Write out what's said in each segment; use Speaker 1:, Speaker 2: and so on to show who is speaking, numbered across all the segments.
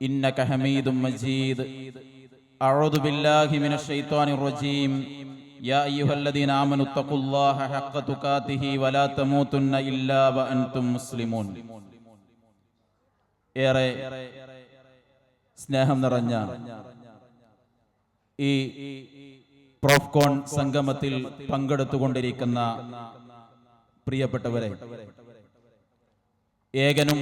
Speaker 1: إنك حميد مجيد أعوذ بالله من الشيطان الرجيم يا أيها الذين آمنوا اتقوا الله حق تقاته ولا تموتن إلا وأنتم مسلمون ഏറെ സ്നേഹം നിറഞ്ഞ ഈ പ്രോഫ്കോൺ സംഗമത്തിൽ പങ്കെടുത്തുകൊണ്ടിരിക്കുന്ന പ്രിയപ്പെട്ടവരെ ഏകനും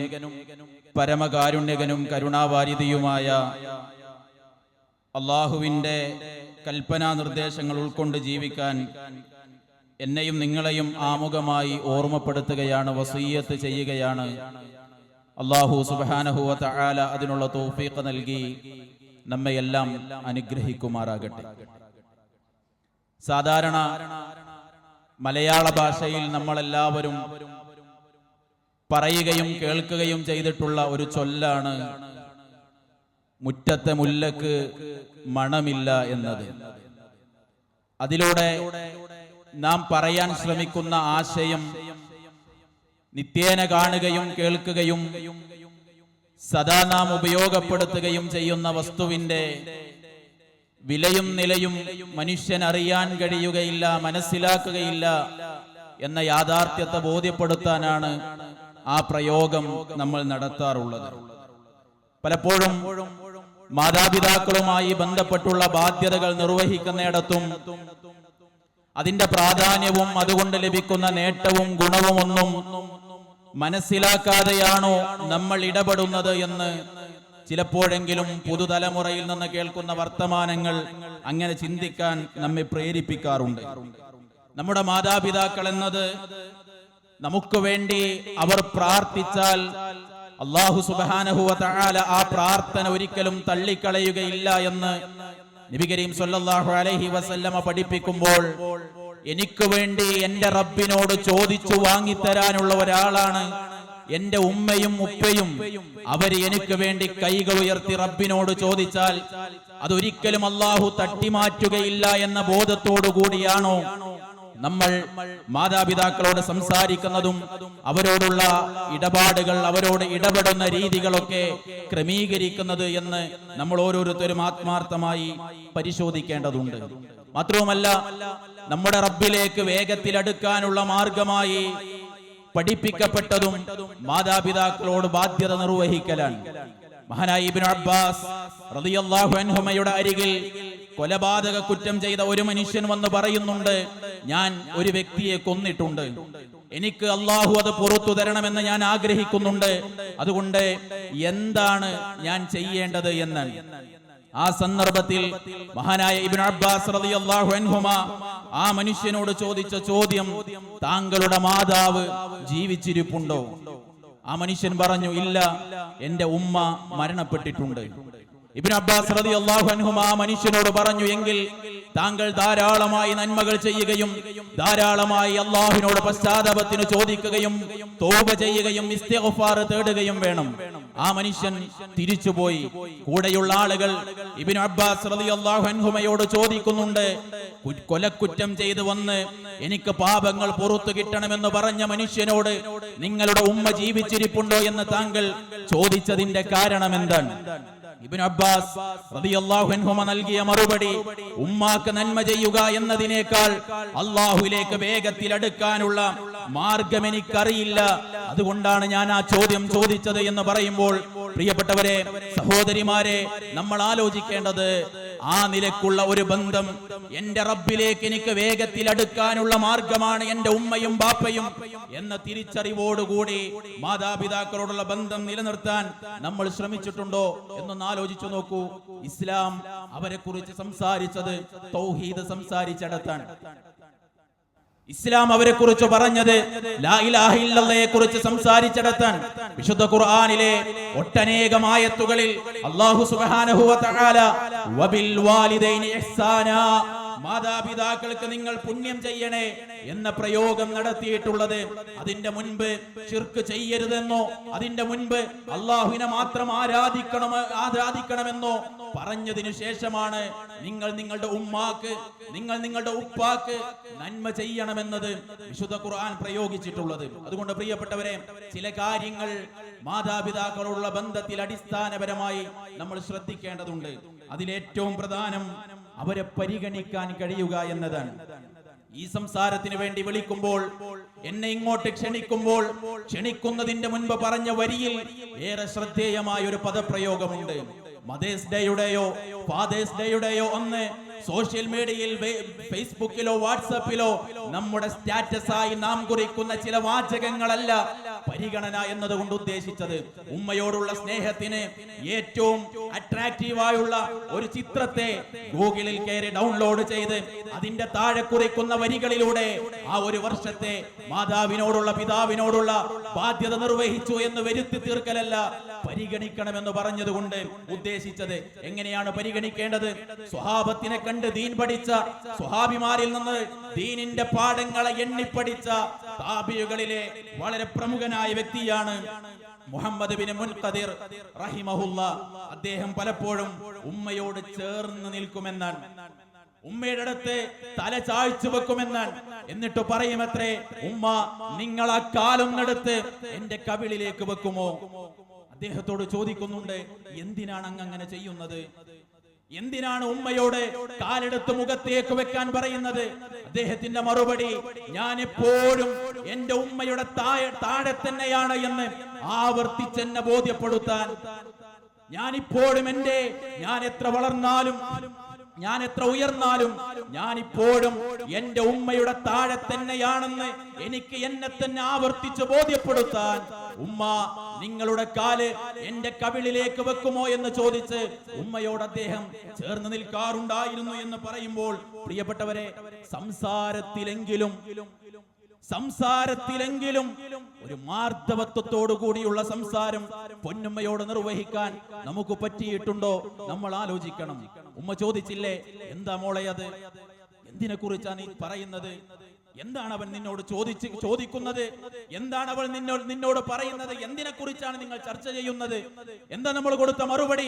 Speaker 1: പരമകാരുണ്യകനും കരുണാവാരിതിയുമായ അള്ളാഹുവിന്റെ കൽപ്പനാ നിർദ്ദേശങ്ങൾ ഉൾക്കൊണ്ട് ജീവിക്കാൻ എന്നെയും നിങ്ങളെയും ആമുഖമായി ഓർമ്മപ്പെടുത്തുകയാണ് വസീയത്ത് ചെയ്യുകയാണ്. അള്ളാഹു സുബാനഹുവ ആല അതിനുള്ള തോഫീക്ക് നൽകി നമ്മയെല്ലാം അനുഗ്രഹിക്കുമാറാകട്ടെ. സാധാരണ മലയാള ഭാഷയിൽ നമ്മളെല്ലാവരും പറയുകയും കേൾക്കുകയും ചെയ്തിട്ടുള്ള ഒരു ചൊല്ലാണ് മുറ്റത്തെ മുല്ലക്ക് മണമില്ല എന്നത്. അതിലൂടെ നാം പറയാൻ ശ്രമിക്കുന്ന ആശയം നിത്യേന കാണുകയും കേൾക്കുകയും സദാ നാം ഉപയോഗപ്പെടുത്തുകയും ചെയ്യുന്ന വസ്തുവിന്റെ വിലയും നിലയും മനുഷ്യൻ അറിയാൻ കഴിയുകയില്ല മനസ്സിലാക്കുകയില്ല എന്ന യാഥാർത്ഥ്യത്തെ ബോധ്യപ്പെടുത്താനാണ് ആ പ്രയോഗം നമ്മൾ നടത്താറുള്ളത്. പലപ്പോഴും മാതാപിതാക്കളുമായി ബന്ധപ്പെട്ടുള്ള ബാധ്യതകൾ നിർവഹിക്കുന്നിടത്തും അതിന്റെ പ്രാധാന്യവും അതുകൊണ്ട് ലഭിക്കുന്ന നേട്ടവും ഗുണവും ഒന്നും മനസ്സിലാക്കാതെയാണോ നമ്മൾ ഇടപെടുന്നത് എന്ന് ചിലപ്പോഴെങ്കിലും പുതുതലമുറയിൽ നിന്ന് കേൾക്കുന്ന വർത്തമാനങ്ങൾ അങ്ങനെ ചിന്തിക്കാൻ നമ്മെ പ്രേരിപ്പിക്കാറുണ്ട്. നമ്മുടെ മാതാപിതാക്കൾ എന്നത് നമുക്ക് വേണ്ടി അവർ പ്രാർത്ഥിച്ചാൽ അള്ളാഹു സുബാനഹുവ തആല ആ പ്രാർത്ഥന ഒരിക്കലും തള്ളിക്കളയുകയില്ല എന്ന് നബി കരീം സൊല്ലാഹു അലൈഹി വസല്ലമ പഠിപ്പിക്കുമ്പോൾ എനിക്ക് വേണ്ടി എന്റെ റബ്ബിനോട് ചോദിച്ചു വാങ്ങിത്തരാനുള്ള ഒരാളാണ് എന്റെ ഉമ്മയും ഉപ്പയും. അവർ എനിക്ക് വേണ്ടി കൈകൾ ഉയർത്തി റബ്ബിനോട് ചോദിച്ചാൽ അതൊരിക്കലും അള്ളാഹു തട്ടിമാറ്റുകയില്ല എന്ന ബോധത്തോടു കൂടിയാണോ നമ്മൾ മാതാപിതാക്കളോട് സംസാരിക്കുന്നതും അവരോടുള്ള ഇടപാടുകൾ അവരോട് ഇടപെടുന്ന രീതികളൊക്കെ ക്രമീകരിക്കുന്നത് എന്ന് നമ്മൾ ഓരോരുത്തരും ആത്മാർത്ഥമായി പരിശോധിക്കേണ്ടതുണ്ട്. മാത്രവുമല്ല നമ്മുടെ റബ്ബിലേക്ക് വേഗത്തിൽ അടുക്കാനുള്ള മാർഗമായി പഠിപ്പിക്കപ്പെട്ടതും മാതാപിതാക്കളോട് ബാധ്യത നിർവഹിക്കലാണ്. മഹാനായി ഇബ്നു അബ്ബാസ് റളിയല്ലാഹു അൻഹുമയുടെ അരികിൽ കൊലപാതക കുറ്റം ചെയ്ത ഒരു മനുഷ്യൻ വന്ന് പറയുന്നുണ്ട് ഞാൻ ഒരു വ്യക്തിയെ കൊന്നിട്ടുണ്ട്. എനിക്ക് അള്ളാഹു അത് പുറത്തു തരണമെന്ന് ഞാൻ ആഗ്രഹിക്കുന്നുണ്ട്. അതുകൊണ്ട് എന്താണ് ഞാൻ ചെയ്യേണ്ടത് എന്ന്? ആ സന്ദർഭത്തിൽ മഹാനായ ഇബിൻ അബ്ബാസ് റളിയല്ലാഹു അൻഹുമ ആ മനുഷ്യനോട് ചോദിച്ച ചോദ്യം താങ്കളുടെ മാതാവ് ജീവിച്ചിരിപ്പുണ്ടോ? ആ മനുഷ്യൻ പറഞ്ഞു ഇല്ല എന്റെ ഉമ്മ മരണപ്പെട്ടിട്ടുണ്ട്. ഇബ്നു അബ്ബാസ് അള്ളാഹു അൻഹുമ ആ മനുഷ്യനോട് പറഞ്ഞു എങ്കിൽ താങ്കൾ ധാരാളമായി നന്മകൾ ചെയ്യുകയും ധാരാളമായി അള്ളാഹുവിനോട് പശ്ചാത്താപത്തിന് ചോദിക്കുകയും തോപ ചെയ്യുകയും ഇസ്തിഗ്ഫാർ തേടുകയും വേണം. ആ മനുഷ്യൻ തിരിച്ചുപോയി. കൂടെയുള്ള ആളുകൾ ഇബ്നു അബ്ബാസ് അൻഹുമയോട് ചോദിക്കുന്നുണ്ട് കൊലക്കുറ്റം ചെയ്തു വന്ന് എനിക്ക് പാപങ്ങൾ പുറത്തു കിട്ടണമെന്ന് പറഞ്ഞ മനുഷ്യനോട് നിങ്ങളുടെ ഉമ്മ ജീവിച്ചിരിപ്പുണ്ടോ? എന്ന് താങ്കൾ ചോദിച്ചതിന്റെ കാരണം എന്താണ് ഇബിൻ അബ്ബാസ് റളിയല്ലാഹു അൻഹുമ നൽകിയ മറുപടി ഉമ്മാക്ക് നന്മ ചെയ്യുക എന്നതിനേക്കാൾ അള്ളാഹുലേക്ക് വേഗത്തിൽ അടുക്കാനുള്ള മാർഗം എനിക്കറിയില്ല. അതുകൊണ്ടാണ് ഞാൻ ആ ചോദ്യം ചോദിച്ചത് എന്ന് പറയുമ്പോൾ പ്രിയപ്പെട്ടവരെ സഹോദരിമാരെ നമ്മൾ ആലോചിക്കേണ്ടത് ആ നിലക്കുള്ള ഒരു ബന്ധം എന്റെ റബ്ബിലേക്ക് എനിക്ക് വേഗത്തിൽ അടുക്കാനുള്ള മാർഗമാണ് എന്റെ ഉമ്മയും ബാപ്പയും എന്ന തിരിച്ചറിവോടുകൂടി മാതാപിതാക്കളോടുള്ള ബന്ധം നിലനിർത്താൻ നമ്മൾ ശ്രമിച്ചിട്ടുണ്ടോ എന്നൊന്ന് ആലോചിച്ചു നോക്കൂ. ഇസ്ലാം അവരെ കുറിച്ച് സംസാരിച്ചത് തൗഹീദ് സംസാരിച്ചിടത്താണ്. ഇസ്ലാം അവരെ കുറിച്ച് പറഞ്ഞത് ലാ ഇലാഹ ഇല്ലല്ലയെ കുറിച്ച് സംസാരിച്ചിടത്താൻ വിശുദ്ധ ഖുർആാനിലെ ഒട്ടനേകം ആയത്തുകളിൽ അല്ലാഹു സുബ്ഹാനഹു മാതാപിതാക്കൾക്ക് നിങ്ങൾ പുണ്യം ചെയ്യണേ എന്ന പ്രയോഗം നടത്തിയിട്ടുള്ളത് അതിന്റെ മുൻപ് ചിർക്ക് ചെയ്യരുതെന്നോ അതിന്റെ മുൻപ് അള്ളാഹുവിനെ മാത്രം ആരാധിക്കണം ആരാധിക്കണമെന്നോ പറഞ്ഞതിനു ശേഷമാണ് നിങ്ങൾ നിങ്ങളുടെ ഉമ്മാക്ക് നിങ്ങൾ നിങ്ങളുടെ ഉപ്പാക്ക് നന്മ ചെയ്യണമെന്നത് വിശുദ്ധ ഖുർആൻ പ്രയോഗിച്ചിട്ടുള്ളത്. അതുകൊണ്ട് പ്രിയപ്പെട്ടവരെ ചില കാര്യങ്ങൾ മാതാപിതാക്കളുള്ള ബന്ധത്തിൽ അടിസ്ഥാനപരമായി നമ്മൾ ശ്രദ്ധിക്കേണ്ടതുണ്ട്. അതിലേറ്റവും പ്രധാനം അവരെ പരിഗണിക്കാൻ കഴിയുക എന്നതാണ്. ഈ സംസാരത്തിന് വേണ്ടി വിളിക്കുമ്പോൾ എന്നെ ഇങ്ങോട്ട് ക്ഷണിക്കുമ്പോൾ ക്ഷണിക്കുന്നതിന്റെ മുൻപ് പറഞ്ഞ വരിയിൽ ഏറെ ശ്രദ്ധേയമായ ഒരു പദപ്രയോഗമുണ്ട്. മദേഴ്സ് ഡേയുടെയോ ഫാദേഴ്സ് ഡേയുടെയോ ഒന്ന് സോഷ്യൽ മീഡിയയിൽ ഫേസ്ബുക്കിലോ വാട്സപ്പിലോ നമ്മുടെ സ്റ്റാറ്റസായി നാം കുറിക്കുന്ന ചില വാചകങ്ങളല്ല പരിഗണന എന്നതുകൊണ്ട് ഉദ്ദേശിച്ചത്. ഉമ്മയോടുള്ള സ്നേഹത്തിന് ഏറ്റവും അട്രാക്റ്റീവായുള്ള ഒരു ചിത്രത്തെ ഗൂഗിളിൽ കയറി ഡൗൺലോഡ് ചെയ്ത് അതിന്റെ താഴെ കുറിക്കുന്ന വരികളിലൂടെ ആ ഒരു വർഷത്തെ മാതാവിനോടുള്ള പിതാവിനോടുള്ള ബാധ്യത നിർവഹിച്ചു എന്ന് വരുത്തി തീർക്കലല്ല പരിഗണിക്കണമെന്ന് പറഞ്ഞതുകൊണ്ട് ഉദ്ദേശിച്ചത് എങ്ങനെയാണ് പരിഗണിക്കേണ്ടത്? സ്വഹാബത്തിനെ കണ്ട് ദീൻ പഠിച്ച സ്വഹാബിമാരിൽ നിന്ന് ദീനിന്റെ പാഠങ്ങളെ എണ്ണിപ്പടിച്ച താബിയുകളിലെ വളരെ പ്രമുഖനായ വ്യക്തിയാണ് മുഹമ്മദ് ബിൻ മുൻഖദിർ റഹിമഹുല്ല. അദ്ദേഹം പലപ്പോഴും ഉമ്മയോട് ചേർന്ന് നിൽക്കുമെന്നാണ്. ഉമ്മയുടെ അടുത്ത് തല ചാഴ്ച വെക്കുമെന്നാണ്. എന്നിട്ട് പറയുമത്രേ ഉമ്മ നിങ്ങൾ ആ കാലം നടത്ത് എന്റെ കവിളിലേക്ക് വെക്കുമോ? അദ്ദേഹത്തോട് ചോദിക്കുന്നുണ്ട് എന്തിനാണ് അങ്ങ് അങ്ങനെ ചെയ്യുന്നത്? എന്തിനാണ് ഉമ്മയോട് കാലെടുത്ത് മുഖത്തേക്ക് വെക്കാൻ പറയുന്നത്? അദ്ദേഹത്തിന്റെ മറുപടി ഞാൻ എപ്പോഴും എന്റെ ഉമ്മയുടെ താഴെ താഴെ തന്നെയാണ് എന്ന് ആവർത്തിച്ചെന്നെ ബോധ്യപ്പെടുത്താൻ. ഞാൻ ഇപ്പോഴും എന്റെ ഞാൻ എത്ര വളർന്നാലും ഞാൻ എത്ര ഉയർന്നാലും ഞാൻ ഇപ്പോഴും എന്റെ ഉമ്മയുടെ താഴെ തന്നെയാണെന്ന് എനിക്ക് എന്നെ തന്നെ ആവർത്തിച്ച് ബോധ്യപ്പെടുത്താൻ. ഉമ്മ നിങ്ങളുടെ കാൽ എന്റെ കവിളിലേക്ക് വെക്കുമോ എന്ന് ചോദിച്ച് ഉമ്മയോട് അദ്ദേഹം ചേർന്ന് നിൽക്കാറുണ്ടായിരുന്നു എന്ന് പറയുമ്പോൾ പ്രിയപ്പെട്ടവരെ സംസാരത്തിലെങ്കിലും സംസാരത്തിലെങ്കിലും ഒരു മാർദ്ദവത്വത്തോടു കൂടിയുള്ള സംസാരം പൊന്നുമ്മയോട് നിർവഹിക്കാൻ നമുക്ക് പറ്റിയിട്ടുണ്ടോ? നമ്മൾ ആലോചിക്കണം. ഉമ്മ ചോദിച്ചില്ലേ എന്താ മോളെ അത്? എന്തിനെ കുറിച്ചാണ് നീ പറയുന്നത്? എന്താണ് അവൻ നിന്നോട് ചോദിച്ച് ചോദിക്കുന്നത്? എന്താണ് അവൾ നിന്നോട് നിന്നോട് പറയുന്നത്? എന്തിനെ കുറിച്ചാണ് നിങ്ങൾ ചർച്ച ചെയ്യുന്നത്? എന്താ നമ്മൾ കൊടുത്ത മറുപടി?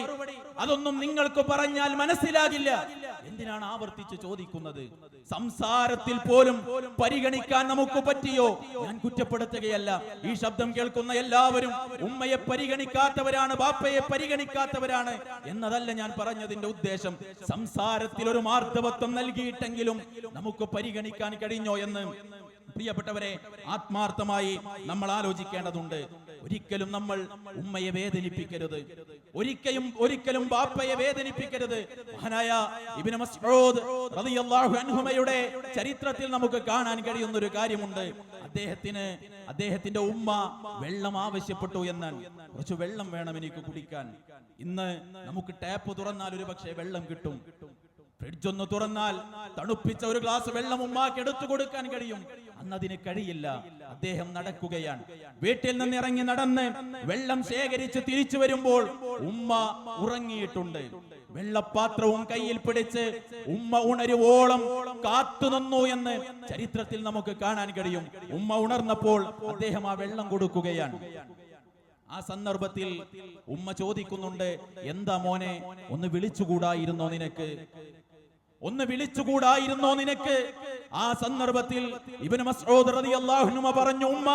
Speaker 1: അതൊന്നും നിങ്ങൾക്ക് പറഞ്ഞാൽ മനസ്സിലാകില്ല. എന്തിനാണ് ആവർത്തിച്ച് ചോദിക്കുന്നത്? സംസാരത്തിൽ പോലും പരിഗണിക്കാൻ നമുക്ക് പറ്റിയോ? ഞാൻ കുറ്റപ്പെടുത്തുകയല്ല. ഈ ശബ്ദം കേൾക്കുന്ന എല്ലാവരും ഉമ്മയെ പരിഗണിക്കാത്തവരാണ് ബാപ്പയെ പരിഗണിക്കാത്തവരാണ് എന്നതല്ല ഞാൻ പറഞ്ഞതിന്റെ ഉദ്ദേശം. സംസാരത്തിൽ ഒരു മാർദ്ദവത്വം നൽകിയിട്ടെങ്കിലും നമുക്ക് പരിഗണിക്കാൻ കഴിഞ്ഞോ എന്ന് പ്രിയപ്പെട്ടവരെ ആത്മാർത്ഥമായി നമ്മൾ ആലോചിക്കേണ്ടതുണ്ട്. ഒരിക്കലും നമ്മൾ ഉമ്മയെ വേദനിപ്പിക്കരുത്. ഒരിക്കലും ഒരിക്കലും ബാപ്പയെ വേദനിപ്പിക്കരുത്. മഹാനായ ഇബ്നു റളിയല്ലാഹു അൻഹുമയുടെ ചരിത്രത്തിൽ നമുക്ക് കാണാൻ കഴിയുന്ന ഒരു കാര്യമുണ്ട്. അദ്ദേഹത്തിന് അദ്ദേഹത്തിന്റെ ഉമ്മ വെള്ളം ആവശ്യപ്പെട്ടു എന്നാണ് കുറച്ച് വെള്ളം വേണം എനിക്ക് കുടിക്കാൻ. ഇന്ന് നമുക്ക് ടാപ്പ് തുറന്നാൽ ഒരു പക്ഷേ വെള്ളം കിട്ടും. ഫ്രിഡ്ജ് ഒന്ന് തുറന്നാൽ തണുപ്പിച്ച ഒരു ഗ്ലാസ് വെള്ളം ഉമ്മാക്കി എടുത്തു കൊടുക്കാൻ കഴിയും. അന്നതിന് കഴിയില്ല. അദ്ദേഹം നടക്കുകയാണ്. വീട്ടിൽ നിന്ന് ഇറങ്ങി നടന്ന് വെള്ളം ശേഖരിച്ച് തിരിച്ചു വരുമ്പോൾ ഉമ്മ ഉറങ്ങിയിട്ടുണ്ട്. വെള്ളപ്പാത്രവും കയ്യിൽ പിടിച്ച് ഉമ്മ ഉണരുവോളം കാത്തുനിന്നു എന്ന് ചരിത്രത്തിൽ നമുക്ക് കാണാൻ കഴിയും. ഉമ്മ ഉണർന്നപ്പോൾ അദ്ദേഹം ആ വെള്ളം കൊടുക്കുകയാണ്. ആ സന്ദർഭത്തിൽ ഉമ്മ ചോദിക്കുന്നുണ്ട് എന്താ മോനെ ഒന്ന് വിളിച്ചുകൂടായിരുന്നോ നിനക്ക്? ഒന്ന് വിളിച്ചുകൂടായിരുന്നോ നിനക്ക്? ആ സന്ദർഭത്തിൽ ഇവന് മസ്ഊദ് റളിയല്ലാഹു അൻഹു പറഞ്ഞു ഉമ്മ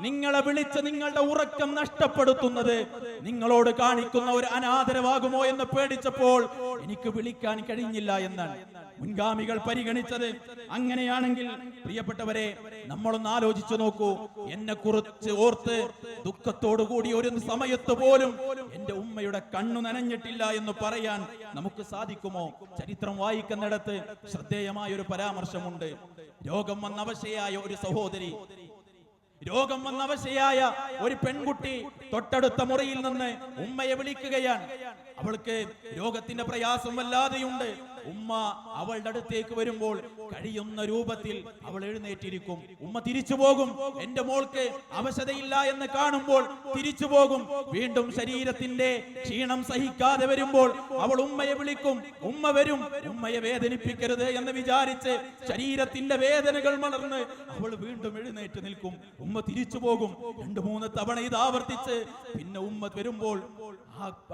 Speaker 1: നിങ്ങളെ വിളിച്ച് നിങ്ങളുടെ ഉറക്കം നഷ്ടപ്പെടുത്തുന്നത് നിങ്ങളോട് കാണിക്കുന്ന ഒരു അനാദരവാകുമോ എന്ന് പേടിച്ചപ്പോൾ എനിക്ക് വിളിക്കാൻ കഴിഞ്ഞില്ല എന്നാണ്. മുൻഗാമികൾ പരിഗണിച്ചത്. അങ്ങനെയാണെങ്കിൽ പ്രിയപ്പെട്ടവരെ നമ്മളൊന്ന് ആലോചിച്ചു നോക്കൂ. എന്നെ കുറിച്ച് ഓർത്ത് ദുഃഖത്തോടു കൂടി ഒരു സമയത്ത് പോലും എന്റെ ഉമ്മയുടെ കണ്ണു നനഞ്ഞിട്ടില്ല എന്ന് പറയാൻ നമുക്ക് സാധിക്കുമോ? ചരിത്രം വായിക്കുന്നിടത്ത് ശ്രദ്ധേയമായ ഒരു പരാമർശമുണ്ട്. രോഗം വന്നവശയായ ഒരു സഹോദരി രോഗം വന്നവശയായ ഒരു പെൺകുട്ടി തൊട്ടടുത്ത മുറിയിൽ നിന്ന് ഉമ്മയെ വിളിക്കുകയാണ്. അവൾക്ക് രോഗത്തിന്റെ പ്രയാസം വല്ലാതെയുണ്ട്. ഉമ്മ അവളുടെ അടുത്തേക്ക് വരുമ്പോൾ കഴിയുന്ന രൂപത്തിൽ അവൾ എഴുന്നേറ്റിരിക്കും. ഉമ്മ തിരിച്ചു പോകും. എന്റെ മോൾക്ക് അവശതയില്ല എന്ന് കാണുമ്പോൾ തിരിച്ചു പോകും. വീണ്ടും ശരീരത്തിന്റെ ക്ഷീണം സഹിക്കാതെ വരുമ്പോൾ അവൾ ഉമ്മയെ വിളിക്കും. ഉമ്മ വരും. ഉമ്മയെ വേദനിപ്പിക്കരുത് എന്ന് വിചാരിച്ച് ശരീരത്തിന്റെ വേദനകൾ മലർന്ന് അവൾ വീണ്ടും എഴുന്നേറ്റ് നിൽക്കും. ഉമ്മ തിരിച്ചു പോകും. രണ്ടു മൂന്ന് തവണ ഇത് ആവർത്തിച്ച് പിന്നെ ഉമ്മ വരുമ്പോൾ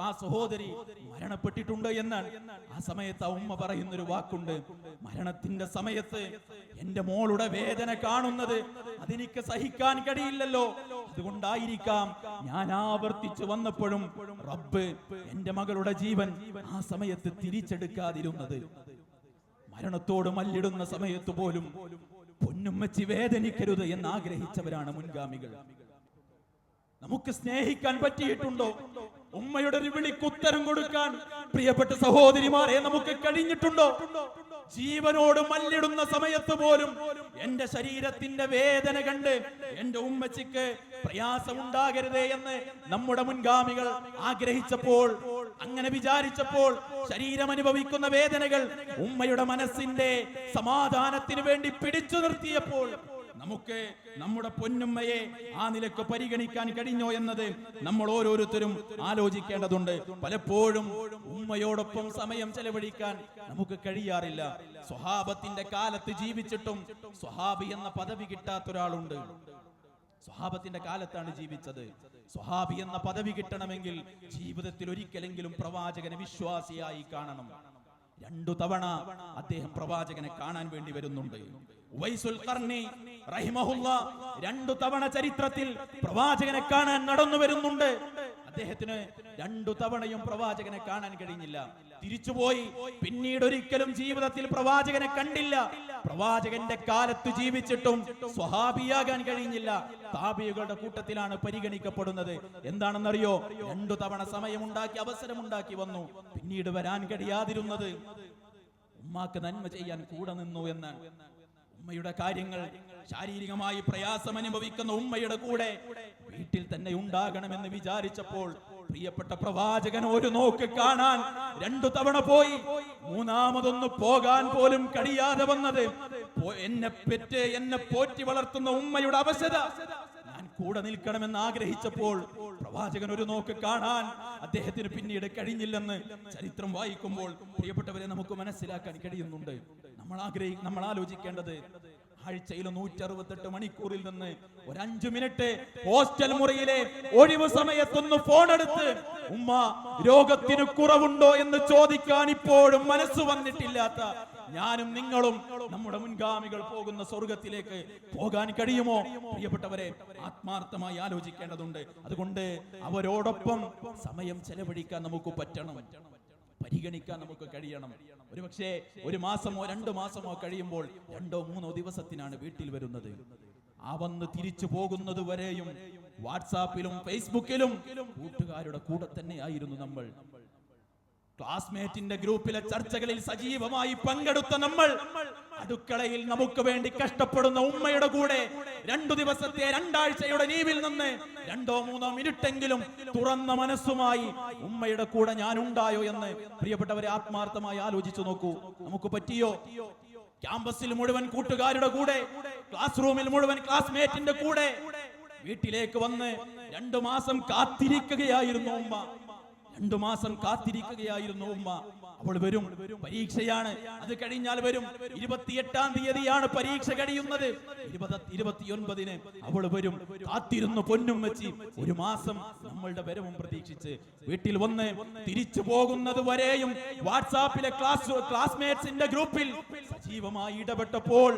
Speaker 1: ആ സഹോദരി മരണപ്പെട്ടിട്ടുണ്ട് എന്നാണ്. ആ സമയത്ത് ആ ഉമ്മ പറയുന്ന ഒരു വാക്കുണ്ട്. മരണത്തിന്റെ സമയത്ത് എന്റെ മോളുടെ വേദന കാണുന്നത് അതെനിക്ക് സഹിക്കാൻ കഴിയില്ലല്ലോ. അതുകൊണ്ടായിരിക്കാം ഞാൻ ആവർത്തിച്ചു വന്നപ്പോഴും റബ്ബ് എന്റെ മകളുടെ ജീവൻ ആ സമയത്ത് തിരിച്ചെടുക്കാതിരുന്നത്. മരണത്തോട് മല്ലിടുന്ന സമയത്ത് പോലും പൊന്നുമ്മച്ചി വേദനിക്കരുത് എന്ന് ആഗ്രഹിച്ചവരാണ് മുൻഗാമികൾ. നമുക്ക് സ്നേഹിക്കാൻ പറ്റിയിട്ടുണ്ടോ? ഉമ്മയുടെ ഒരു വിളിക്ക് ഉത്തരം കൊടുക്കാൻ പ്രിയപ്പെട്ട സഹോദരിമാരെ നമുക്ക് കഴിഞ്ഞിട്ടുണ്ടോ? ജീവനോട് മല്ലിടുന്ന സമയത്ത് പോലും എന്റെ ശരീരത്തിന്റെ വേദന കണ്ട് എന്റെ ഉമ്മച്ചിക്ക് പ്രയാസമുണ്ടാകരുതേ എന്ന് നമ്മുടെ മുൻഗാമികൾ ആഗ്രഹിച്ചപ്പോൾ അങ്ങനെ വിചാരിച്ചപ്പോൾ ശരീരം അനുഭവിക്കുന്ന വേദനകൾ ഉമ്മയുടെ മനസ്സിന്റെ സമാധാനത്തിന് വേണ്ടി പിടിച്ചു നിർത്തിയപ്പോൾ നമുക്ക് നമ്മുടെ പൊന്നുമ്മയെ ആ നിലയ്ക്ക് പരിഗണിക്കാൻ കഴിഞ്ഞോ എന്നത് നമ്മൾ ഓരോരുത്തരും ആലോചിക്കേണ്ടതുണ്ട്. പലപ്പോഴും ഉമ്മയോടൊപ്പം സമയം ചെലവഴിക്കാൻ നമുക്ക് കഴിയാറില്ല. സ്വഹാബത്തിന്റെ കാലത്ത് ജീവിച്ചിട്ടും സ്വഹാബി എന്ന പദവി കിട്ടാത്ത ഒരാളുണ്ട്. സ്വഹാബത്തിന്റെ കാലത്താണ് ജീവിച്ചത്. സ്വഹാബി എന്ന പദവി കിട്ടണമെങ്കിൽ ജീവിതത്തിൽ ഒരിക്കലെങ്കിലും പ്രവാചകനെ വിശ്വാസിയായി കാണണം. രണ്ടു തവണ അദ്ദേഹം പ്രവാചകനെ കാണാൻ വേണ്ടി വരുന്നുണ്ട്. രണ്ടു തവണ ചരിത്രത്തിൽ പ്രവാചകനെ കാണാൻ നടന്നു വരുന്നുണ്ട്. അദ്ദേഹത്തിന് രണ്ടു തവണയും പ്രവാചകനെ കാണാൻ കഴിഞ്ഞില്ല. തിരിച്ചുപോയി. പിന്നീട് ഒരിക്കലും ജീവിതത്തിൽ പ്രവാചകനെ കണ്ടില്ല. പ്രവാചകന്റെ കാലത്ത് ജീവിച്ചിട്ടും സ്വഹാബിയാകാൻ കഴിഞ്ഞില്ല. താപികളുടെ കൂട്ടത്തിലാണ് പരിഗണിക്കപ്പെടുന്നത്. എന്താണെന്നറിയോ? രണ്ടു തവണ സമയമുണ്ടാക്കി അവസരമുണ്ടാക്കി വന്നു. പിന്നീട് വരാൻ കഴിയാതിരുന്നത് ഉമ്മാക്ക് നന്മ ചെയ്യാൻ കൂടെ നിന്നു എന്നാണ്. ഉമ്മയുടെ കാര്യങ്ങൾ ശാരീരികമായി പ്രയാസം അനുഭവിക്കുന്ന ഉമ്മയുടെ കൂടെ വീട്ടിൽ തന്നെ ഉണ്ടാകണമെന്ന് വിചാരിച്ചപ്പോൾ പ്രിയപ്പെട്ട പ്രവാചകൻ ഒരു നോക്ക് കാണാൻ രണ്ടു തവണ പോയി. മൂന്നാമതൊന്ന് പോകാൻ പോലും കഴിയാതെ വന്നത് എന്നെ പെറ്റ് എന്നെ പോറ്റി വളർത്തുന്ന ഉമ്മയുടെ അവശത. ഞാൻ കൂടെ നിൽക്കണമെന്ന് ആഗ്രഹിച്ചപ്പോൾ പ്രവാചകൻ ഒരു നോക്ക് കാണാൻ അദ്ദേഹത്തിന് പിന്നീട് കഴിഞ്ഞില്ലെന്ന് ചരിത്രം വായിക്കുമ്പോൾ പ്രിയപ്പെട്ടവരെ നമുക്ക് മനസ്സിലാക്കാൻ കഴിയുന്നുണ്ട്. നമ്മൾ ആഗ്രഹി നമ്മൾ ആലോചിക്കേണ്ടത് ആഴ്ചയിൽ നൂറ്റി അറുപത്തെട്ട് മണിക്കൂറിൽ നിന്ന് ഒരു അഞ്ചു മിനിറ്റ് ഹോസ്റ്റൽ മുറിയിലെ ഒഴിവ് സമയത്തൊന്ന് ഫോൺ എടുത്ത് ഉമ്മ രോഗത്തിന് കുറവുണ്ടോ എന്ന് ചോദിക്കാൻ ഇപ്പോഴും മനസ്സ് വന്നിട്ടില്ലാത്ത ഞാനും നിങ്ങളും നമ്മുടെ മുൻഗാമികൾ പോകുന്ന സ്വർഗത്തിലേക്ക് പോകാൻ കഴിയുമോ? പ്രിയപ്പെട്ടവരെ ആത്മാർത്ഥമായി ആലോചിക്കേണ്ടതുണ്ട്. അതുകൊണ്ട് അവരോടൊപ്പം സമയം ചെലവഴിക്കാൻ നമുക്ക് പറ്റണം. പരിഗണിക്കാൻ നമുക്ക് കഴിയണം. ഒരു പക്ഷേ ഒരു മാസമോ രണ്ടു മാസമോ കഴിയുമ്പോൾ രണ്ടോ മൂന്നോ ദിവസത്തിനാണ് വീട്ടിൽ വരുന്നത്. ആ വന്ന് തിരിച്ചു പോകുന്നത് വരെയും വാട്സാപ്പിലും ഫേസ്ബുക്കിലും കൂട്ടുകാരുടെ കൂടെ തന്നെയായിരുന്നു നമ്മൾ. ക്ലാസ്മേറ്റിന്റെ ഗ്രൂപ്പിലെ ചർച്ചകളിൽ സജീവമായി പങ്കെടുത്ത നമ്മൾ അടുക്കളയിൽ നമുക്ക് വേണ്ടി കഷ്ടപ്പെടുന്ന ഉമ്മയുടെ കൂടെ രണ്ടു ദിവസത്തെ രണ്ടാഴ്ചയുടെ ലീവിൽ നിന്ന് രണ്ടോ മൂന്നോ മിനിറ്റെങ്കിലും തുറന്ന മനസ്സുമായി ഉമ്മയുടെ കൂടെ ഞാൻ ഉണ്ടായോ എന്ന് പ്രിയപ്പെട്ടവരെ ആത്മാർത്ഥമായി ആലോചിച്ചു നോക്കൂ. നമുക്ക് പറ്റിയോ? ക്യാമ്പസിൽ മുഴുവൻ കൂട്ടുകാരുടെ കൂടെ ക്ലാസ് റൂമിൽ മുഴുവൻ ക്ലാസ്മേറ്റിന്റെ കൂടെ വീട്ടിലേക്ക് വന്ന് രണ്ടു മാസം കാത്തിരിക്കുകയായിരുന്നു ഉമ്മ. രണ്ടു മാസം കാത്തിരിക്കുകയായിരുന്നു ഉമ്മ. അവൾ വരും. പരീക്ഷയാണ്. അത് കഴിഞ്ഞാൽ വരും. ഇരുപത്തിയെട്ടാം തീയതിയാണ് പരീക്ഷ കഴിയുന്നത്. ഇരുപത് ഇരുപത്തിയൊൻപതിന് അവൾ വരും. കാത്തിരുന്നു പൊന്നും വെച്ച്. ഒരു മാസം നമ്മളുടെ വരവും പ്രതീക്ഷിച്ച് വീട്ടിൽ വന്ന് തിരിച്ചു പോകുന്നത് വരെയും വാട്സാപ്പിലെ ക്ലാസ് ക്ലാസ്മേറ്റ്സിന്റെ ഗ്രൂപ്പിൽ സജീവമായി ഇടപെട്ടപ്പോൾ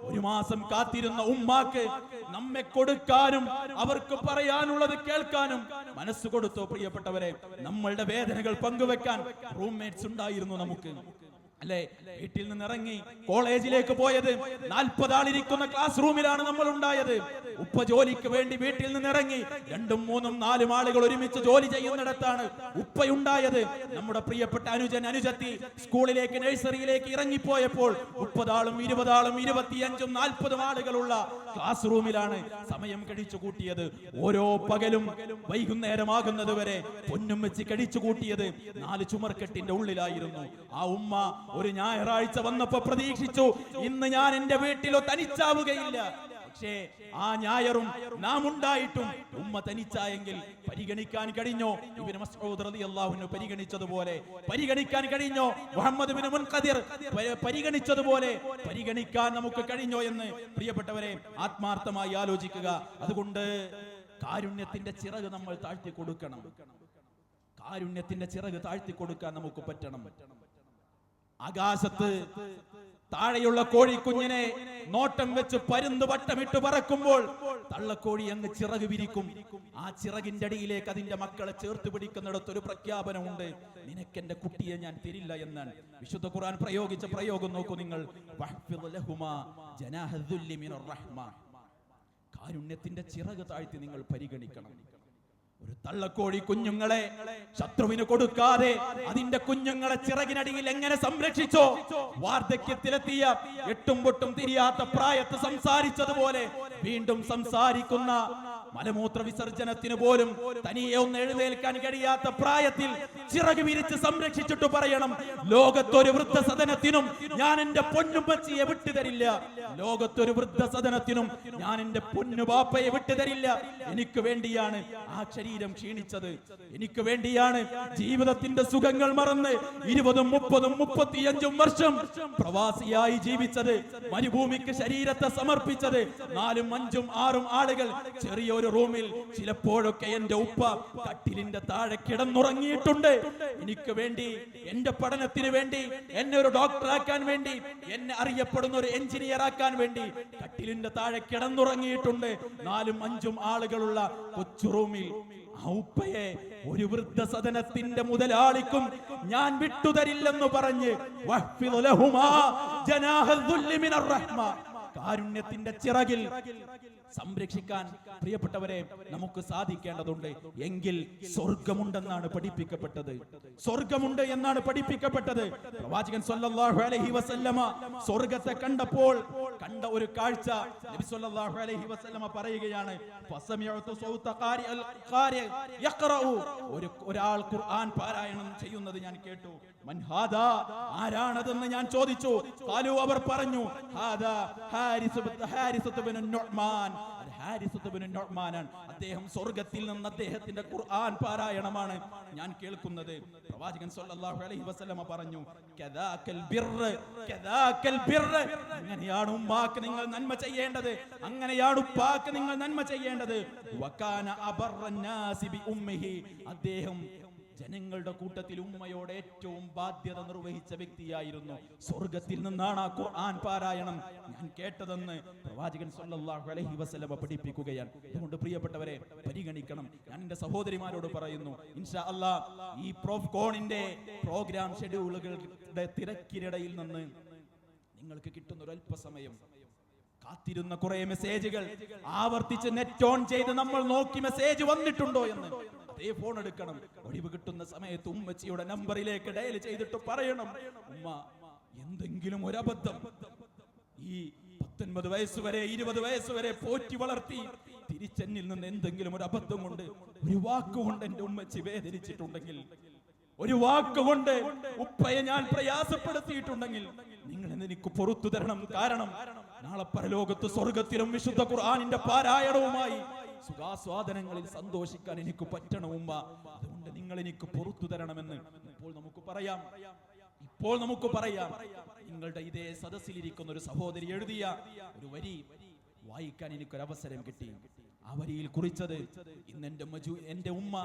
Speaker 1: ഒരു മാസം കാത്തിരുന്ന ഉമ്മാക്ക് നമ്മെ കൊടുക്കാനും അവർക്ക് പറയാനുള്ളത് കേൾക്കാനും മനസ്സ് കൊടുത്തോ. പ്രിയപ്പെട്ടവരെ നമ്മളുടെ വേദനകൾ പങ്കുവെക്കാൻ റൂംമേറ്റ്സ് ഉണ്ടായിരുന്നു നമുക്ക് അല്ലെ? വീട്ടിൽ നിന്ന് ഇറങ്ങി കോളേജിലേക്ക് പോയത് നാൽപ്പത് ആളിരിക്കുന്ന ക്ലാസ് റൂമിലാണ് നമ്മൾ ഉണ്ടായത് ഉപ്പ ജോലിക്ക് വേണ്ടി വീട്ടിൽ നിന്ന് ഇറങ്ങി രണ്ടും മൂന്നും നാലും ആളുകൾ ഒരുമിച്ച് ജോലി ചെയ്യുന്നിടത്താണ് ഉപ്പയുണ്ടായത്. നമ്മുടെ പ്രിയപ്പെട്ട അനുജൻ അനുജത്തി സ്കൂളിലേക്ക് നഴ്സറിയിലേക്ക് ഇറങ്ങിപ്പോയപ്പോൾ മുപ്പതാളും ഇരുപതാളും ഇരുപത്തിയഞ്ചും നാൽപ്പതും ആളുകളുള്ള ക്ലാസ് റൂമിലാണ് സമയം കഴിച്ചു കൂട്ടിയത്. ഓരോ പകലും വൈകുന്നേരമാകുന്നത് വരെ പൊന്നും വെച്ച് കഴിച്ചു കൂട്ടിയത്. നാല് ചുമർക്കെട്ടിന്റെ ഉള്ളിലായിരുന്നു. ആ ഉമ്മ ഒരു ഞായറാഴ്ച വന്നപ്പോ പ്രതീക്ഷിച്ചു ഇന്ന് ഞാൻ എന്റെ വീട്ടിലോ തനിച്ചാവുകയില്ല. പക്ഷേ ആ ഞായറും നാം ഉണ്ടായിട്ടും ഉമ്മ തനിച്ചായെങ്കിൽ പരിഗണിക്കാൻ കഴിഞ്ഞോ? ഇബ്നു മസ്ഊദ് പരിഗണിച്ചതുപോലെ പരിഗണിക്കാൻ കഴിഞ്ഞോ? മുഹമ്മദ് ബിൻ മുൻഖദിർ പരിഗണിച്ചതുപോലെ പരിഗണിക്കാൻ നമുക്ക് കഴിഞ്ഞോ എന്ന് പ്രിയപ്പെട്ടവരെ ആത്മാർത്ഥമായി ആലോചിക്കുക. അതുകൊണ്ട് കാരുണ്യത്തിന്റെ ചിറക് നമ്മൾ താഴ്ത്തി കൊടുക്കണം. കാരുണ്യത്തിന്റെ ചിറക് താഴ്ത്തി കൊടുക്കാൻ നമുക്ക് പറ്റണം. ആകാശത്ത് താഴെയുള്ള കോഴി കുഞ്ഞിനെ നോട്ടം വെച്ച് പരുന്ത് വട്ടമിട്ട് പറക്കുമ്പോൾ തള്ളക്കോഴി അങ്ങ് ചിറക് വിരിക്കും. ആ ചിറകിന്റെ അടിയിലേക്ക് അതിന്റെ മക്കളെ ചേർത്ത് പിടിക്കുന്നിടത്ത് ഒരു പ്രഖ്യാപനമുണ്ട്. നിനക്കെന്റെ കുട്ടിയെ ഞാൻ തരില്ല എന്നാണ്. വിശുദ്ധ ഖുർആൻ പ്രയോഗിച്ച പ്രയോഗം നോക്കൂ നിങ്ങൾ. കാരുണ്യത്തിന്റെ ചിറക് താഴ്ത്തി നിങ്ങൾ പരിഗണിക്കണം. ഒരു തള്ളക്കോഴി കുഞ്ഞുങ്ങളെ ശത്രുവിന് കൊടുക്കാതെ അതിന്റെ കുഞ്ഞുങ്ങളെ ചിറകിനടിയിൽ എങ്ങനെ സംരക്ഷിച്ചോ? വാർദ്ധക്യത്തിലെത്തിയ എട്ടും പൊട്ടും തിരിയാത്ത പ്രായത്ത് സംസാരിച്ചതുപോലെ വീണ്ടും സംസാരിക്കുന്ന മലമൂത്ര വിസർജനത്തിന് പോലും തനിയെ ഒന്ന് എഴുന്നേൽക്കാൻ കഴിയാത്ത പ്രായത്തിൽ ചിറക് വിരിച്ച് സംരക്ഷിച്ചിട്ട് പറയണം ലോകത്തൊരു വൃദ്ധസദനത്തിനും ഞാൻ എന്റെ പൊന്നുപച്ചിയെ വിട്ടുതരില്ല. ലോകത്തൊരു വൃദ്ധസദനത്തിനും ഞാൻ എന്റെ പൊന്നു പാപ്പയെ വിട്ടുതരില്ല. എനിക്ക് വേണ്ടിയാണ് ആ ശരീരം ക്ഷീണിച്ചത്. എനിക്ക് വേണ്ടിയാണ് ജീവിതത്തിന്റെ സുഖങ്ങൾ മറന്ന് ഇരുപതും മുപ്പതും മുപ്പത്തിയഞ്ചും വർഷം പ്രവാസിയായി ജീവിച്ചത്. മരുഭൂമിക്ക് ശരീരത്തെ സമർപ്പിച്ചത്. നാലും അഞ്ചും ആറും ആളുകൾ ചെറിയൊരു റൂമിൽ ചിലപ്പോഴൊക്കെ എന്റെ ഉപ്പ കട്ടിലിന്റെ താഴെ കിടന്നുറങ്ങിയിട്ടുണ്ട്. എനിക്ക് വേണ്ടി എന്റെ പഠനത്തിന് വേണ്ടി എന്നെ ഒരു ഡോക്ടറാക്കാൻ വേണ്ടി എന്നെ അറിയപ്പെടുന്ന ഒരു എഞ്ചിനീയർ ആക്കാൻ വേണ്ടി കട്ടിലിന്റെ താഴെ കിടന്നുറങ്ങിയിട്ടുണ്ട്. നാലും അഞ്ചും ആളുകളുള്ള കൊച്ചുറൂമിൽ ആ ഉപ്പയെ ഒരു വൃദ്ധസദനത്തിന്റെ മുതലാളിക്കും ഞാൻ വിട്ടുതരില്ലെന്ന് പറഞ്ഞ്. കാരുണ്യത്തിന്റെ ചിറകിൽ സംരക്ഷിക്കാൻ പ്രിയപ്പെട്ടവരെ നമുക്ക് സാധിക്കേണ്ടതുണ്ട്. എങ്കിൽ സ്വർഗമുണ്ടെന്നാണ് പഠിപ്പിക്കപ്പെട്ടത്. സ്വർഗമുണ്ട് എന്നാണ് പഠിപ്പിക്കപ്പെട്ടത്. പ്രവാചകൻ സല്ലല്ലാഹു അലൈഹി വസല്ലമ സ്വർഗത്തെ കണ്ടപ്പോൾ കണ്ട ഒരു കാഴ്ച നബി സല്ലല്ലാഹു അലൈഹി വസല്ലമ പറയുകയാണ് സൗത ഒരു ഒരാൾ ഖുർആൻ പാരായണം ചെയ്യുന്നത് ഞാൻ കേട്ടു. ആരാണതെന്ന് ഞാൻ ചോദിച്ചു. കാലു അവർ പറഞ്ഞു അദ്ദേഹം സ്വർഗത്തിൽ നിന്ന് അദ്ദേഹത്തിന്റെ ഖുർആൻ പാരായണമാണ് ഞാൻ കേൾക്കുന്നത്. പ്രവാചകൻ സല്ലല്ലാഹു അലൈഹി പറഞ്ഞു അങ്ങനെയാണ് ഉമ്മാക്ക് നിങ്ങൾ നന്മ ചെയ്യേണ്ടത്. അങ്ങനെയാണ് ഉപ്പാക്ക് നിങ്ങൾ നന്മ ചെയ്യേണ്ടത്. വകാന ബി അദ്ദേഹം ജനങ്ങളുടെ കൂട്ടത്തിൽ ഉമ്മയോട് ഏറ്റവും ബാധ്യത നിർവഹിച്ച വ്യക്തിയായിരുന്നു. സ്വർഗത്തിൽ നിന്നാണ് ആ ഖുർആൻ പാരായണം. ഞാൻ കേട്ടതെന്ന് പ്രവാചകൻ സല്ലല്ലാഹു അലൈഹി വസല്ലമ പഠിപ്പിക്കുകയാണ്. അതുകൊണ്ട് പ്രിയപ്പെട്ടവരെ പരിഗണിക്കണം. ഞാൻ എന്റെ സഹോദരിമാരോട് പറയുന്നു ഇൻഷാ അല്ലാ ഈ പ്രോഫ് കോണിന്റെ പ്രോഗ്രാം ഷെഡ്യൂളുകളുടെ തിരക്കിനിടയിൽ നിന്ന് നിങ്ങൾക്ക് കിട്ടുന്ന ഒരു അല്പസമയം. കാത്തിരുന്ന കുറെ മെസ്സേജുകൾ ആവർത്തിച്ച് നെറ്റ് ഓൺ ചെയ്ത് നമ്മൾ നോക്കി മെസ്സേജ് വന്നിട്ടുണ്ടോ എന്ന്. അതേ ഫോൺ എടുക്കണം. ഒഴിവ് കിട്ടുന്ന സമയത്ത് ഉമ്മച്ചിയുടെ നമ്പറിലേക്ക് ഡയൽ ചെയ്തിട്ട് പറയണം. ഉമ്മ എന്തെങ്കിലും ഒരു അബദ്ധം. ഈ പത്തൊൻപത് വയസ്സ് വരെ ഇരുപത് വയസ്സ് വരെ പോറ്റി വളർത്തി തിരിച്ചെന്നിൽ നിന്ന് എന്തെങ്കിലും ഒരു അബദ്ധം കൊണ്ട് ഒരു വാക്കുകൊണ്ട് എന്റെ ഉമ്മച്ചി വേദനിച്ചിട്ടുണ്ടെങ്കിൽ ഒരു വാക്കുകൊണ്ട് ഉപ്പയെ ഞാൻ പ്രയാസപ്പെടുത്തിയിട്ടുണ്ടെങ്കിൽ നിങ്ങൾ എനിക്ക് പുറത്തു തരണം. കാരണം നാളെ പരലോകത്ത് സ്വർഗത്തിലും വിശുദ്ധ ഖുർആാനിന്റെ പാരായണവുമായി സുഖാസ്വാദനങ്ങളിൽ സന്തോഷിക്കാൻ എനിക്ക് പറ്റണം ഉമ്മ. അതുകൊണ്ട് നിങ്ങൾ എനിക്ക് പുറത്തു തരണമെന്ന് ഇപ്പോൾ നമുക്ക് പറയാം. ഇപ്പോൾ നമുക്ക് പറയാം. നിങ്ങളുടെ ഇതേ സദസ്സിലിരിക്കുന്ന ഒരു സഹോദരി എഴുതിയ ഒരു വരി വായിക്കാൻ എനിക്കൊരു അവസരം കിട്ടി. ആ വരിയിൽ കുറിച്ചത് ഇന്ന് എന്റെ മജു എന്റെ ഉമ്മ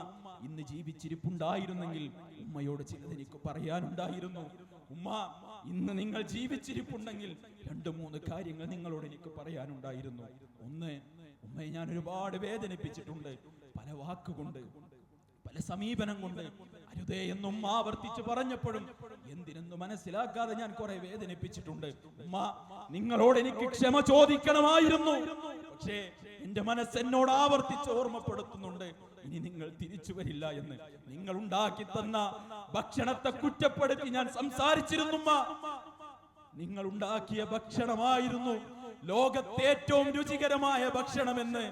Speaker 1: ഇന്ന് ജീവിച്ചിരിപ്പുണ്ടായിരുന്നെങ്കിൽ ഉമ്മയോട് ചിലത് എനിക്ക് പറയാനുണ്ടായിരുന്നു. ഉമ്മ ഇന്ന് നിങ്ങൾ ജീവിച്ചിരിപ്പുണ്ടെങ്കിൽ രണ്ട് മൂന്ന് കാര്യങ്ങൾ നിങ്ങളോട് എനിക്ക് പറയാനുണ്ടായിരുന്നു. ഒന്ന് ഉമ്മയെ ഞാൻ ഒരുപാട് വേദനിപ്പിച്ചിട്ടുണ്ട്. പല വാക്കുകൊണ്ട് പല സമീപനം കൊണ്ട് അരുതേ എന്നും ആവർത്തിച്ച് പറഞ്ഞപ്പോഴും എന്തിനെന്ന് മനസ്സിലാക്കാതെ ഞാൻ കുറെ വേദനിപ്പിച്ചിട്ടുണ്ട്. ഉമ്മ നിങ്ങളോട് എനിക്ക് ക്ഷമ ചോദിക്കണമായിരുന്നു. പക്ഷേ എന്റെ മനസ്സ് എന്നോട് ആവർത്തിച്ച് ഓർമ്മപ്പെടുത്തുന്നുണ്ട്. ഇനി നിങ്ങൾ തിരിച്ചു വരില്ല എന്ന്. നിങ്ങൾ ഉണ്ടാക്കി തന്ന ഭക്ഷണത്തെ കുറ്റപ്പെടുത്തി ഞാൻ സംസാരിച്ചിരുന്നുമ്മ നിങ്ങൾ ഉണ്ടാക്കിയ ഭക്ഷണമായിരുന്നു. ലോകത്തെ ഏറ്റവും രുചികരമായ ഭക്ഷണമെന്ന്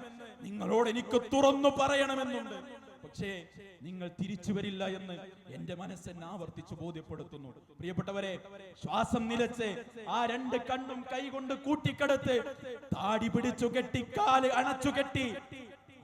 Speaker 1: നിങ്ങളോട് എനിക്ക് തുറന്നു പറയണമെന്നുണ്ട്. പക്ഷേ നിങ്ങൾ തിരിച്ചു വരില്ല എന്ന് എന്റെ മനസ്സെന്നെ ആവർത്തിച്ചു ബോധ്യപ്പെടുത്തുന്നു. പ്രിയപ്പെട്ടവരെ ശ്വാസം നിലച്ച് ആ രണ്ട് കണ്ണും കൈകൊണ്ട് കൂട്ടിക്കടത്ത് താടി പിടിച്ചു കെട്ടി കാൽ അണച്ചു കെട്ടി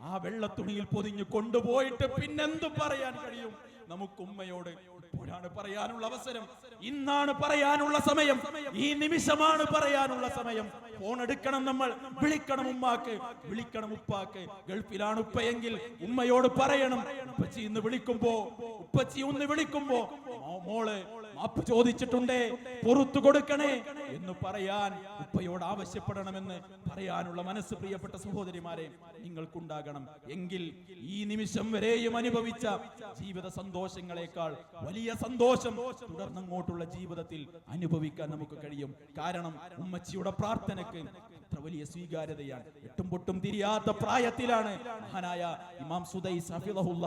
Speaker 1: ആ വെള്ളത്തുണിയിൽ പൊതിഞ്ഞു കൊണ്ടുപോയിട്ട് പിന്നെന്തു പറയാൻ കഴിയും? നമുക്ക് ഉമ്മയോട് ഇപ്പോഴാണ് പറയാനുള്ള അവസരം. ഇന്നാണ് പറയാനുള്ള സമയം. ഈ നിമിഷമാണ് പറയാനുള്ള സമയം. ഫോൺ എടുക്കണം നമ്മൾ. വിളിക്കണം ഉമ്മാക്ക്. വിളിക്കണം ഉപ്പാക്ക്. ഗൾഫിലാണ് ഉപ്പയെങ്കിൽ ഉമ്മയോട് പറയണം. ഉപ്പച്ചി ഇന്ന് വിളിക്കുമ്പോ ഉപ്പച്ചി ഒന്ന് വിളിക്കുമ്പോ മോളെ മാപ്പ് ചോദിച്ചിട്ടുണ്ട് പുറത്തു കൊടുക്കണേ? എന്ന് പറയാൻ ഉപ്പയോട് ആവശ്യപ്പെടണമെന്ന് പറയാനുള്ള മനസ്സ് പ്രിയപ്പെട്ട സഹോദരിമാരെ നിങ്ങൾക്കുണ്ടാകണം. എങ്കിൽ ഈ നിമിഷം വരെയും അനുഭവിച്ച ജീവിത സന്തോഷങ്ങളെക്കാൾ വലിയ സന്തോഷം തുടർന്നങ്ങോട്ടുള്ള ജീവിതത്തിൽ അനുഭവിക്കാൻ നമുക്ക് കഴിയും. കാരണം ഉമ്മച്ചിയുടെ പ്രാർത്ഥനയ്ക്ക് എത്ര വലിയ സ്വീകാര്യതയാണ്. എട്ടും പൊട്ടും തിരിയാത്ത പ്രായത്തിലാണ് മഹാനായ ഇമാം സുദൈ സഫിളഹുല്ല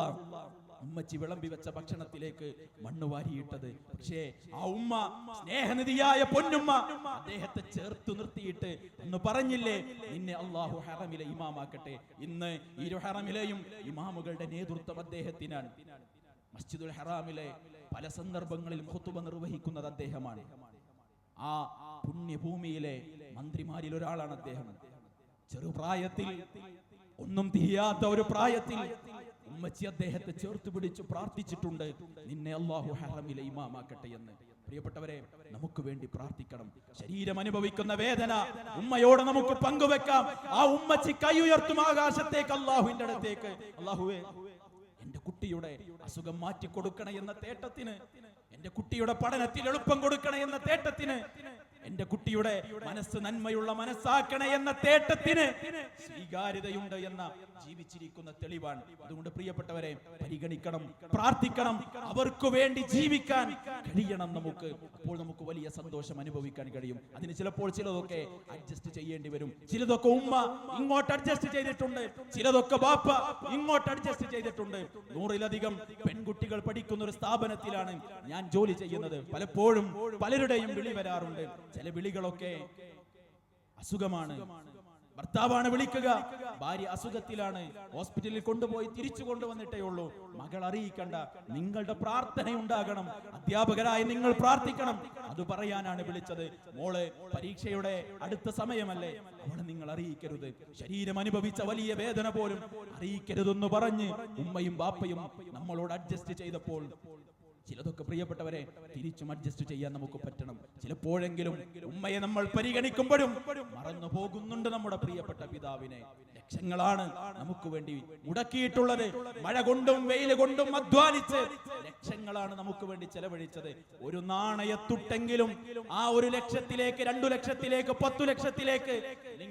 Speaker 1: ഉമ്മച്ചി വിളമ്പി വെച്ച ഭക്ഷണത്തിലേക്ക് മണ്ണ് വാരിയിട്ടത്. പക്ഷേ ആ ഉമ്മ സ്നേഹനിധിയായ പൊന്നുമ്മ അദ്ദേഹത്തെ ചേർത്ത് നിർത്തിയിട്ട് ഒന്ന് പറഞ്ഞില്ലേ? നിന്നെ അള്ളാഹു ഹറമിലെ ഇമാമാക്കട്ടെ. ഇന്ന് ഇരു ഹറമിലെയും ഇമാമുകളുടെ നേതൃത്വം അദ്ദേഹത്തിനാണ്. മസ്ജിദുൽ ഹറാമിലെ പല സന്ദർഭങ്ങളിലും ഖുതുബ നിർവഹിക്കുന്നത് അദ്ദേഹമാണ്. ആ പുണ്യഭൂമിയിലെ മന്ത്രിമാരിൽ ഒരാളാണ് അദ്ദേഹം. ചെറുപ്രായത്തിൽ ഒന്നും തിരിയാത്ത ഒരു പ്രായത്തിൽ ഉമ്മച്ചി അദ്ദേഹത്തെ ചേർത്ത് പിടിച്ച് പ്രാർത്ഥിച്ചിട്ടുണ്ട്. നിന്നെ അള്ളാഹു ഹറമിലെ ഇമാമാക്കട്ടെ എന്ന്. പ്രിയപ്പെട്ടവരെ നമുക്ക് വേണ്ടി പ്രാർത്ഥിക്കണം. ശരീരം അനുഭവിക്കുന്ന വേദന ഉമ്മയോട് നമുക്ക് പങ്കുവെക്കാം. ആ ഉമ്മച്ചി കൈ ഉയർത്തും ആകാശത്തേക്ക് അള്ളാഹുവിന്റെ അടുത്തേക്ക്. അള്ളാഹുവേ എന്റെ കുട്ടിയുടെ അസുഖം മാറ്റി കൊടുക്കണേ എന്ന തേട്ടത്തിന് എന്റെ കുട്ടിയുടെ പഠനത്തിൽ എളുപ്പം കൊടുക്കണേ എന്ന തേട്ടത്തിന് എന്റെ കുട്ടിയുടെ മനസ്സ് നന്മയുള്ള മനസ്സാക്കണേ എന്ന തേട്ടത്തിന് സ്വീകാര്യതയുണ്ട് എന്ന ജീവിച്ചിരിക്കുന്ന തെളിവാണ്. അതുകൊണ്ട് പ്രിയപ്പെട്ടവരെ പരിഗണിക്കണം പ്രാർത്ഥിക്കണം. അവർക്ക് വേണ്ടി ജീവിക്കാൻ കഴിയണം നമുക്ക്. അപ്പോൾ നമുക്ക് വലിയ സന്തോഷം അനുഭവിക്കാൻ കഴിയും. അതിന് ചിലപ്പോൾ ചിലതൊക്കെ അഡ്ജസ്റ്റ് ചെയ്യേണ്ടി വരും. ചിലതൊക്കെ ഉമ്മ ഇങ്ങോട്ട് അഡ്ജസ്റ്റ് ചെയ്തിട്ടുണ്ട്. ചിലതൊക്കെ ബാപ്പ ഇങ്ങോട്ട് അഡ്ജസ്റ്റ് ചെയ്തിട്ടുണ്ട്. നൂറിലധികം പെൺകുട്ടികൾ പഠിക്കുന്ന ഒരു സ്ഥാപനത്തിലാണ് ഞാൻ ജോലി ചെയ്യുന്നത്. പലപ്പോഴും പലരുടെയും വിളി വരാറുണ്ട്. ചില വിളികളൊക്കെ അസുഖമാണ്. ഭർത്താവാണ് വിളിക്കുക. ഭാര്യ അസുഖത്തിലാണ്. ഹോസ്പിറ്റലിൽ കൊണ്ടുപോയി തിരിച്ചു കൊണ്ടുവന്നിട്ടേ ഉള്ളൂ. മകൾ അറിയിക്കണ്ട. നിങ്ങളുടെ പ്രാർത്ഥന ഉണ്ടാകണം അധ്യാപകരായി നിങ്ങൾ പ്രാർത്ഥിക്കണം. അത് പറയാനാണ് വിളിച്ചത്. മോൾ പരീക്ഷയുടെ അടുത്ത സമയമല്ലേ? അവളെ നിങ്ങൾ അറിയിക്കരുത്. ശരീരം അനുഭവിച്ച വലിയ വേദന പോലും അറിയിക്കരുതെന്ന് പറഞ്ഞ് ഉമ്മയും ബാപ്പയും നമ്മളോട് അഡ്ജസ്റ്റ് ചെയ്തപ്പോൾ ചിലതൊക്കെ പ്രിയപ്പെട്ടവരെ തിരിച്ചും അഡ്ജസ്റ്റ് ചെയ്യാൻ നമുക്ക് പറ്റണം. ചിലപ്പോഴെങ്കിലും ഉമ്മയെ നമ്മൾ പരിഗണിക്കുമ്പോഴും മറന്നു പോകുന്നുണ്ട് നമ്മുടെ പ്രിയപ്പെട്ട പിതാവിനെ. ലക്ഷങ്ങളാണ് നമുക്ക് വേണ്ടി മുടക്കിയിട്ടുള്ളത്. മഴ കൊണ്ടും വെയിൽ കൊണ്ടും അധ്വാനിച്ച് ലക്ഷങ്ങളാണ് നമുക്ക് വേണ്ടി ചെലവഴിച്ചത്. ഒരു നാണയത്തുട്ടെങ്കിലും ആ ഒരു ലക്ഷത്തിലേക്ക് രണ്ടു ലക്ഷത്തിലേക്ക് പത്തു ലക്ഷത്തിലേക്ക്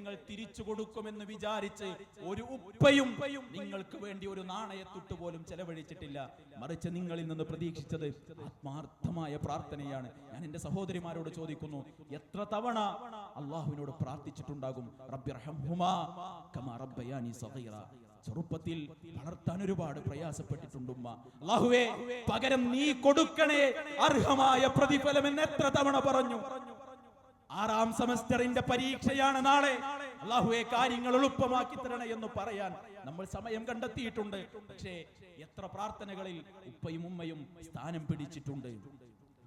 Speaker 1: നിങ്ങൾ തിരിച്ചു കൊടുക്കുമെന്ന് വിചാരിച്ച് ഒരു ഉപ്പയും നിങ്ങൾക്ക് വേണ്ടി ഒരു നാണയത്തുട്ട് പോലും ചെലവഴിച്ചിട്ടില്ല. മറിച്ച് നിങ്ങളിൽ നിന്ന് പ്രതീക്ഷിച്ചത് ആത്മാർത്ഥമായ പ്രാർത്ഥനയാണ്. ഞാൻ എന്റെ സഹോദരിമാരോട് ചോദിക്കുന്നു എത്ര തവണ അള്ളാഹുവിനോട് പ്രാർത്ഥിച്ചിട്ടുണ്ടാകും? ചെറുപ്പത്തിൽ വളർത്താൻ ഒരുപാട് പ്രയാസപ്പെട്ടിട്ടുണ്ട് അള്ളാഹുവേ പകരം നീ കൊടുക്കണേ അർഹമായ പ്രതിഫലം എന്ന് എത്ര തവണ പറഞ്ഞു? ആറാം സെമസ്റ്ററിന്റെ പരീക്ഷയാണ് നാളെ. അള്ളാഹുവെ കാര്യങ്ങൾ എളുപ്പമാക്കി തരണേ എന്ന് പറയാൻ നമ്മൾ സമയം കണ്ടെത്തിയിട്ടുണ്ട്. പക്ഷേ എത്ര പ്രാർത്ഥനകളിൽ ഉപ്പയും ഉമ്മയും സ്ഥാനം പിടിച്ചിട്ടുണ്ട്.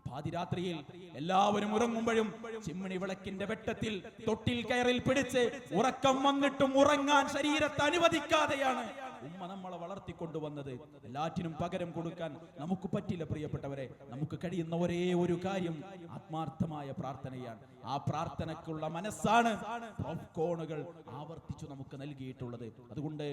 Speaker 1: പാതിരാത്രിയിൽ എല്ലാവരും ഉറങ്ങുമ്പോഴും ചിമ്മിണി വിളക്കിന്റെ വെട്ടത്തിൽ തൊട്ടിൽ കയറിൽ പിടിച്ച് ഉറക്കം വന്നിട്ടും ഉറങ്ങാൻ ശരീരത്തെ അനുവദിക്കാതെയാണ്. ഉമ്മ നമ്മളെ വളർത്തിക്കൊണ്ടുവന്നത്. എല്ലാറ്റിനും പകരം കൊടുക്കാൻ നമുക്ക് പറ്റില്ല പ്രിയപ്പെട്ടവരെ. നമുക്ക് കഴിയുന്ന ഒരേ ഒരു കാര്യം ആത്മാർത്ഥമായ പ്രാർത്ഥനയാണ്. ആ പ്രാർത്ഥനക്കുള്ള മനസ്സാണ് പോപ്കോണുകൾ ആവർത്തിച്ചു നമുക്ക് നൽകിയിട്ടുള്ളത്. അതുകൊണ്ട്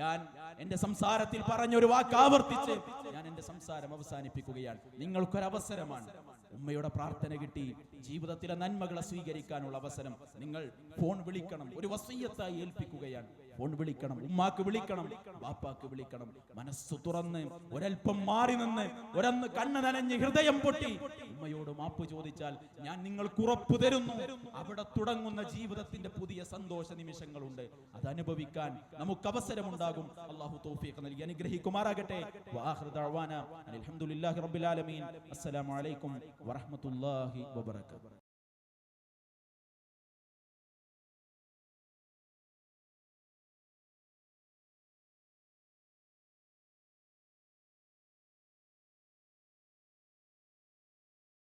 Speaker 1: ഞാൻ എന്റെ സംസാരത്തിൽ പറഞ്ഞൊരു വാക്ക് ആവർത്തിച്ച് ഞാൻ എന്റെ സംസാരം അവസാനിപ്പിക്കുകയാണ്. നിങ്ങൾക്കൊരവസരമാണ് ഉമ്മയുടെ പ്രാർത്ഥന കിട്ടി ജീവിതത്തിലെ നന്മകളെ സ്വീകരിക്കാനുള്ള അവസരം. നിങ്ങൾ ഫോൺ വിളിക്കണം ഒരു വസീയത്തായി ഏൽപ്പിക്കുകയാണ്. ഫോൺ വിളിക്കണം. ഉമ്മാക്ക് വിളിക്കണം. ബാപ്പാക്ക് വിളിക്കണം. മനസ്സ് തുറന്ന് ഒരൽപ്പം മാറി നിന്ന് ഒരന്ന് കണ്ണ് നനഞ്ഞ് ഹൃദയം പൊട്ടി ഉമ്മയോട് മാപ്പ് ചോദിച്ചാൽ ഞാൻ നിങ്ങൾക്ക് ഉറപ്പ് തരുന്നു. അവിടെ തുടങ്ങുന്ന ജീവിതത്തിന്റെ പുതിയ സന്തോഷ നിമിഷങ്ങളുണ്ട്. അത് അനുഭവിക്കാൻ നമുക്ക് അവസരമുണ്ടാകും. അള്ളാഹു തൗഫീഖ് നൽകി അനുഗ്രഹിക്കുമാറാകട്ടെ. ദഅ്വാന അൽഹംദുലില്ലാഹി റബ്ബിൽ ആലമീൻ.